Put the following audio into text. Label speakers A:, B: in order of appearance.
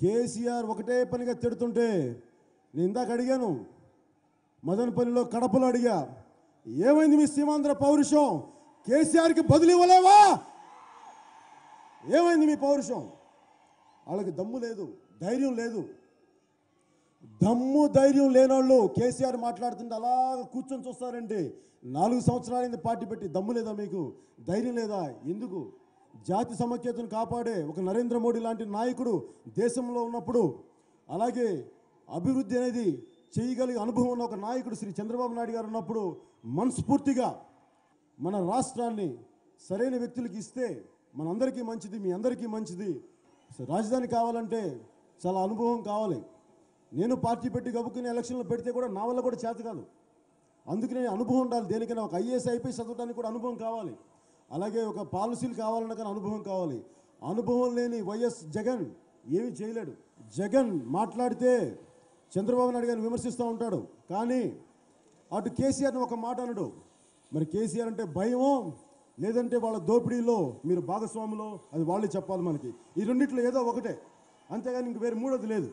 A: కేసీఆర్ ఒకటే పనిగా తిడుతుంటే నేను ఇందాక అడిగాను మదనపల్లిలో కడపలో అడిగా ఏమైంది మీ సీమాంధ్ర పౌరుషం? కేసీఆర్కి బదులు ఇవ్వలేవా? ఏమైంది మీ పౌరుషం? వాళ్ళకి దమ్ము లేదు ధైర్యం లేదు. దమ్ము ధైర్యం లేనోళ్ళు కేసీఆర్ మాట్లాడుతుంటే అలాగ కూర్చొని చూస్తారండి నాలుగు సంవత్సరాలైంది పార్టీ పెట్టి దమ్ము లేదా మీకు? ధైర్యం లేదా? ఎందుకు? జాతి సమైక్యతను కాపాడే ఒక నరేంద్ర మోడీ లాంటి నాయకుడు దేశంలో ఉన్నప్పుడు అలాగే అభివృద్ధి అనేది చేయగలిగే అనుభవం ఉన్న ఒక నాయకుడు శ్రీ చంద్రబాబు నాయుడు గారు ఉన్నప్పుడు మనస్ఫూర్తిగా మన రాష్ట్రాన్ని సరైన వ్యక్తులకి ఇస్తే మనందరికీ మంచిది మీ అందరికీ మంచిది. రాజధాని కావాలంటే చాలా అనుభవం కావాలి. నేను పార్టీ పెట్టి గబుక్కుని ఎలక్షన్లు పెడితే కూడా నా వల్ల కూడా చేత కాదు. అందుకనే అనుభవం ఉండాలి. దేనికైనా ఒక ఐఏఎస్ ఐపీఎస్ చదవడానికి కూడా అనుభవం కావాలి. అలాగే ఒక పాలసీలు కావాలన్నా కానీ అనుభవం కావాలి. అనుభవం లేని వైఎస్ జగన్ ఏమీ చేయలేడు. జగన్ మాట్లాడితే చంద్రబాబు నాయుడు గారిని విమర్శిస్తూ ఉంటాడు. కానీ అటు కేసీఆర్ని ఒక మాట అనడు. మరి కేసీఆర్ అంటే భయమో లేదంటే వాళ్ళ దోపిడీలో మీరు భాగస్వాములో అది వాళ్ళే చెప్పాలి మనకి. ఈ రెండిట్లో ఏదో ఒకటే. అంతేగాని ఇంక వేరే మూడోది లేదు.